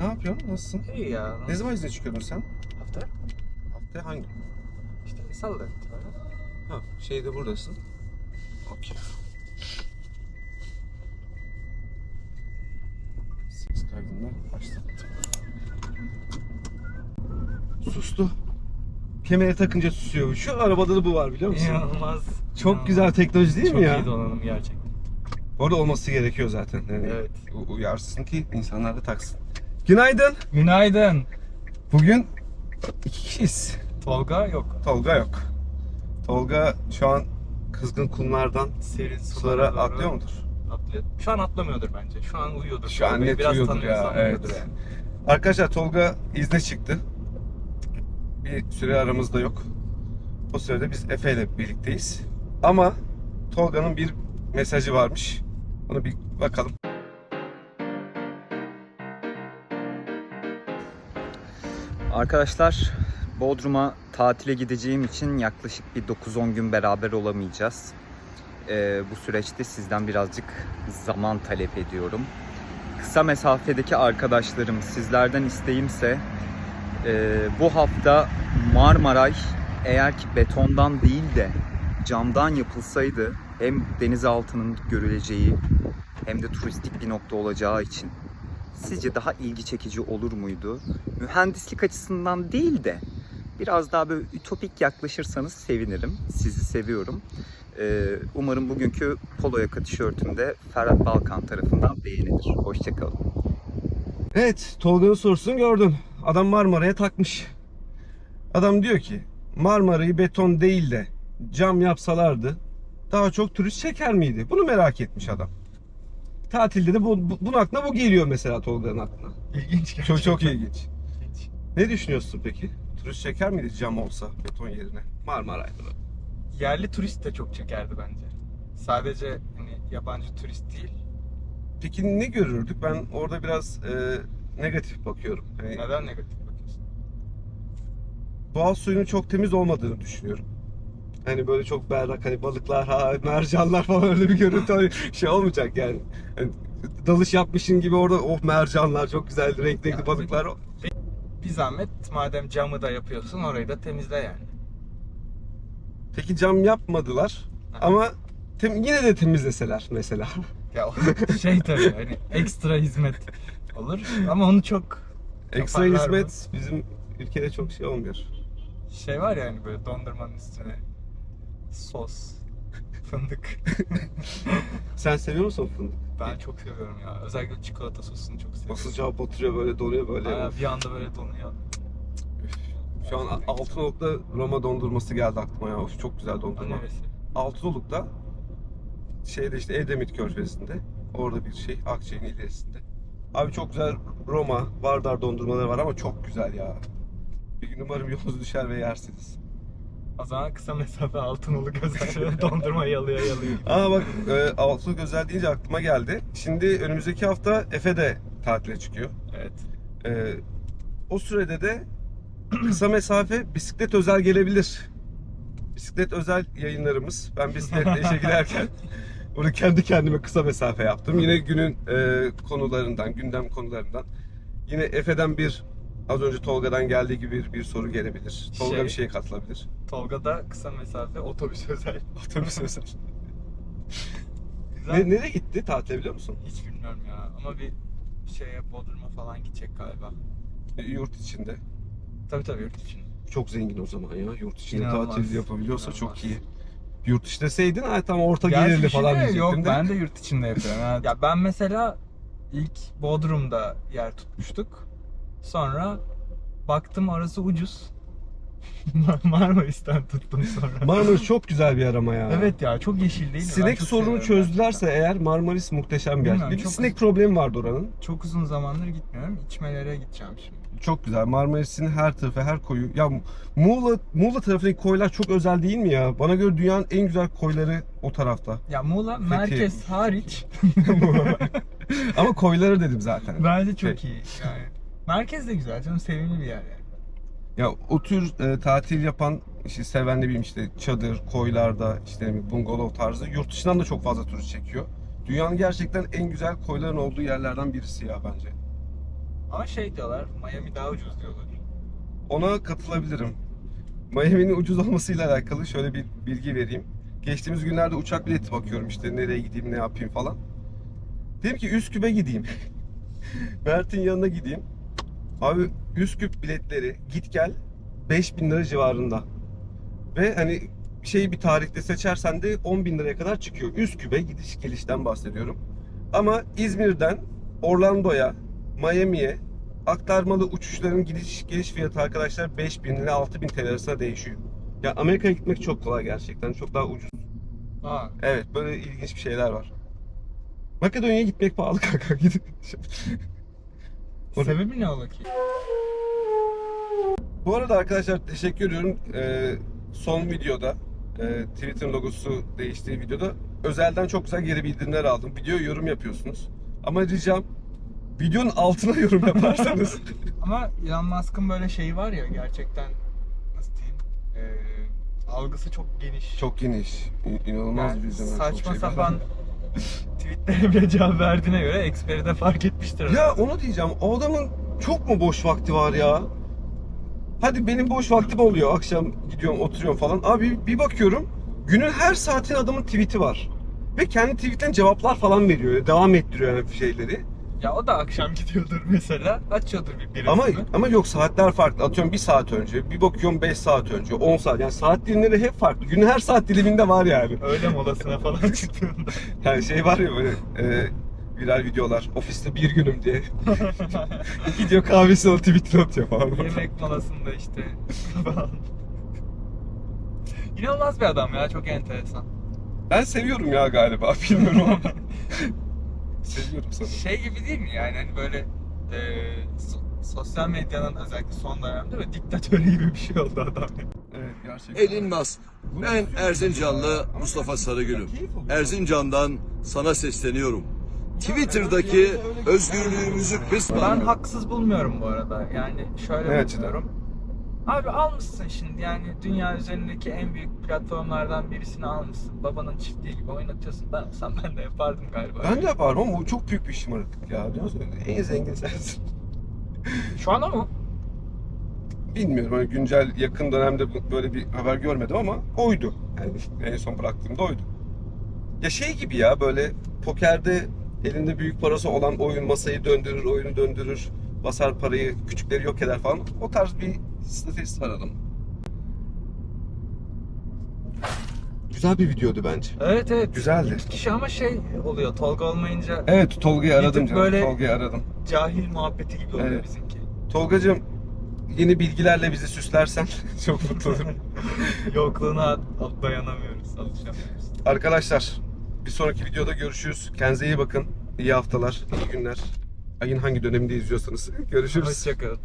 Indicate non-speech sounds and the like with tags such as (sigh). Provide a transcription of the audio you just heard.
Ne yapıyorsun? Nasılsın? İyi ya. Ne zaman izne çıkıyordun sen? Hafta? Haftaya hangi? İşte salı itibaren. Ha, şeyde buradasın. Okey. Ses kaydını başlattım. Sustu. Kemere takınca susuyor. Şu arabada da bu var biliyor musun? İnanılmaz. Çok inanılmaz. güzel teknoloji değil Çok mi ya? iyi donanım gerçekten. Orada olması gerekiyor zaten. Yani Evet. Uyarsın ki insanlar da taksın. Günaydın. Günaydın. Bugün iki kişiyiz. Tolga yok. Tolga yok. Tolga şu an kızgın kumlardan Serin sulara doğru atlıyor mudur? Atlıyor. Şu an atlamıyordur bence. Şu an uyuyordur. Şu an Tolga'yı net uyuyordur ya, tanıyorsam evet. yani. Arkadaşlar Tolga izne çıktı. Bir süre aramızda yok. O sürede biz Efe ile birlikteyiz. Ama Tolga'nın bir mesajı varmış. Onu bir bakalım. Arkadaşlar Bodrum'a tatile gideceğim için yaklaşık bir 9-10 gün beraber olamayacağız. Ee, bu süreçte sizden birazcık zaman talep ediyorum. Kısa mesafedeki arkadaşlarım sizlerden isteğimse e, bu hafta Marmaray eğer ki betondan değil de camdan yapılsaydı hem denizaltının görüleceği hem de turistik bir nokta olacağı için sizce daha ilgi çekici olur muydu? Mühendislik açısından değil de biraz daha böyle ütopik yaklaşırsanız sevinirim. Sizi seviyorum. Ee, umarım bugünkü polo yaka tişörtümde Ferhat Balkan tarafından beğenilir. Hoşçakalın. Evet, Tolga'nın sorusunu gördüm. Adam Marmara'ya takmış. Adam diyor ki Marmara'yı beton değil de cam yapsalardı daha çok turist çeker miydi? Bunu merak etmiş adam. Tatilde de bu, bu, bunun aklına bu geliyor mesela Tolga'nın aklına. İlginç gerçekten. Çok çok ilginç. İlginç. Ne düşünüyorsun peki? Turist çeker miydi cam olsa beton yerine? Marmara'ydı. Yerli turist de çok çekerdi bence. Sadece hani yabancı turist değil. Peki ne görürdük? Ben orada biraz e, negatif bakıyorum. Hani Neden negatif bakıyorsun? doğal suyunun çok temiz olmadığını düşünüyorum. Hani böyle çok berrak hani balıklar, ha, mercanlar falan öyle bir görüntü hani şey olmayacak yani. Hani dalış yapmışın gibi orada oh mercanlar çok güzel renkli renkli balıklar. Bir zahmet madem camı da yapıyorsun orayı da temizle yani. Peki cam yapmadılar ama tem- yine de temizleseler mesela. (laughs) Ya o şey tabii hani ekstra hizmet olur ama onu çok Ekstra Yaparlar hizmet bizim ülkede çok şey olmuyor. şey var ya hani böyle dondurmanın üstüne sos, (laughs) fındık. (laughs) Sen seviyor musun fındık? Ben çok seviyorum ya. Özellikle çikolata sosunu çok seviyorum. sıcağı batırıyor böyle donuyor böyle. Aa, bir anda böyle donuyor. Şu an Altınoluk'ta Roma dondurması geldi aklıma ya. Of, çok güzel dondurma. neresi? Altınoluk'ta şeyde işte Edremit Körfezi'nde orada bir şey Akçay'ın ilerisinde. Abi çok güzel Roma, Vardar dondurmaları var ama çok güzel ya. Bir gün umarım yolunuz düşer ve yersiniz. O zaman kısa mesafe altınolu gözleri (laughs) dondurma yalıyor yalıyor. Aa bak e, Altınoluk özel deyince aklıma geldi. Şimdi önümüzdeki hafta Efe de tatile çıkıyor. Evet. E, o sürede de kısa mesafe bisiklet özel gelebilir. Bisiklet özel yayınlarımız. Ben bisikletle işe giderken (laughs) bunu kendi kendime kısa mesafe yaptım. Yine günün e, konularından, gündem konularından. Yine Efe'den bir az önce Tolga'dan geldiği gibi bir, bir soru gelebilir. Tolga Şey- bir şeye katılabilir. Tolga'da kısa mesafe otobüs özel. (laughs) Otobüs özel. Güzel. Ne, nereye gitti tatile biliyor musun? Hiç bilmiyorum ya ama bir şeye Bodrum'a falan gidecek galiba. E, Yurt içinde. Tabii tabii yurt için. Çok zengin o zaman ya. Yurt içinde İnanılmaz. tatil yapabiliyorsa çok iyi. Yurt dışı deseydin ha tam orta Gerçi gelirli bir şey falan de diyecektim Yok de. ben de yurt içinde yapıyorum. Ha. (laughs) ya ben mesela ilk Bodrum'da yer tutmuştuk. Sonra baktım orası ucuz. (laughs) Mar- Marmaris'ten tuttum sonra. (laughs) Marmaris çok güzel bir yer ama ya. Evet ya çok yeşil değil mi? Ben Sinek çok sorunu seviyorum çözdülerse gerçekten. eğer Marmaris muhteşem bir yer. Bilmiyorum, Bir de çok- sinek problemi vardı oranın. Çok uzun zamandır gitmiyorum. İçmelere gideceğim şimdi. Çok güzel. Marmaris'in her tarafı, her koyu. Ya Muğla, Muğla tarafındaki koylar çok özel değil mi ya? Bana göre dünyanın en güzel koyları o tarafta. Ya Muğla merkez hariç (laughs) Ama koyları dedim zaten. bence çok Şey- iyi. Yani merkez de güzel canım sevimli bir yer yani. Ya o tür e, tatil yapan işte seven ne bileyim işte çadır, koylarda işte bungalov tarzı yurt dışından da çok fazla turist çekiyor. Dünyanın gerçekten en güzel koyların olduğu yerlerden birisi ya bence. Ama şey diyorlar, Miami daha ucuz diyorlar. Ona katılabilirim. Miami'nin ucuz olmasıyla alakalı şöyle bir bilgi vereyim. Geçtiğimiz günlerde uçak bileti bakıyorum işte nereye gideyim ne yapayım falan. Dedim ki Üsküp'e gideyim. (laughs) Mert'in yanına gideyim. Abi Üsküp biletleri git gel 5000 lira civarında. Ve hani şeyi bir tarihte seçersen de 10 bin liraya kadar çıkıyor. Üsküp'e gidiş gelişten bahsediyorum. Ama İzmir'den Orlando'ya, Miami'ye aktarmalı uçuşların gidiş geliş fiyatı arkadaşlar 5000 ile 6000 TL arasında değişiyor. Ya Amerika'ya gitmek çok kolay gerçekten. Çok daha ucuz. Aa, Evet böyle ilginç bir şeyler var. Makedonya'ya gitmek pahalı kanka. (laughs) Gidin. Sebebi ne ola ki? Bu arada arkadaşlar teşekkür ediyorum. Ee, son videoda e, Twitter logosu değiştiği videoda özelden çok güzel geri bildirimler aldım. Videoya yorum yapıyorsunuz. Ama ricam videonun altına (laughs) yorum yaparsanız. (laughs) Ama Elon Musk'ın böyle şeyi var ya gerçekten nasıl diyeyim? Ee, algısı çok geniş. çok geniş. İ- inanılmaz Yani bir çok saçma şey sapan (laughs) tweetlere bile cevap verdiğine göre eksperi de fark etmiştir. Ya onu diyeceğim. O adamın çok mu boş vakti var ya? Hadi benim boş vaktim oluyor. Akşam gidiyorum oturuyorum falan. Abi bir bakıyorum. Günün her saatin adamın tweet'i var. Ve kendi tweet'ten cevaplar falan veriyor. Devam ettiriyor yani şeyleri. Ya o da akşam (laughs) gidiyordur mesela. Açıyordur bir birisini. Ama ama yok saatler farklı. Atıyorum bir saat önce. Bir bakıyorum 5 saat önce. 10 saat. Yani saat dilimleri hep farklı. Günün her saat diliminde var yani. Öğle molasına falan (laughs) çıktığında. Yani şey var ya böyle e, viral videolar. Ofiste bir günüm diye. (laughs) Gidiyor kahvesini alıp tweetini atıyor falan. Yemek molasında işte. İnanılmaz bir adam ya çok enteresan. Ben seviyorum ya galiba. Bilmiyorum ama. Seviyorum sanırım. Şey gibi değil mi yani hani böyle e, so- sosyal medyanın özellikle son dönemde böyle diktatörü gibi bir şey oldu adam. Evet gerçekten. Elin Musk. Ben Erzincanlı Mustafa Sarıgül'üm. Erzincan'dan sana sesleniyorum. Twitter'daki özgürlüğümüzü kısma. Ben haksız bulmuyorum bu arada. Yani şöyle Ne açıdan? bakıyorum. Abi almışsın şimdi yani dünya üzerindeki en büyük platformlardan birisini almışsın. Babanın çiftliği gibi oynatıyorsun. Ben olsam ben de yapardım galiba. Ben de yaparım ama o çok büyük bir şımarıklık ya. Diyorsun, En zengin sensin. Şu an ama Bilmiyorum hani güncel yakın dönemde bu- böyle bir haber görmedim ama oydu. Yani en son bıraktığımda oydu. Ya şey gibi ya böyle pokerde elinde büyük parası olan oyun masayı döndürür, oyunu döndürür, basar parayı, küçükleri yok eder falan. O tarz bir stratejisi var adamın. Güzel bir videoydu bence. evet evet. Güzeldi. Kişi ama şey oluyor Tolga olmayınca Evet Tolga'yı aradım canım. böyle- Tolga'yı aradım. cahil muhabbeti gibi oluyor Evet. bizimki. Tolgacığım yeni bilgilerle bizi süslersen (laughs) çok mutlu olurum. (laughs) Yokluğuna at- dayanamıyoruz, alışamıyoruz. Arkadaşlar bir sonraki videoda görüşürüz. Kendinize iyi bakın. İyi haftalar, iyi günler. Ayın hangi döneminde izliyorsanız. Görüşürüz. Hoşçakalın.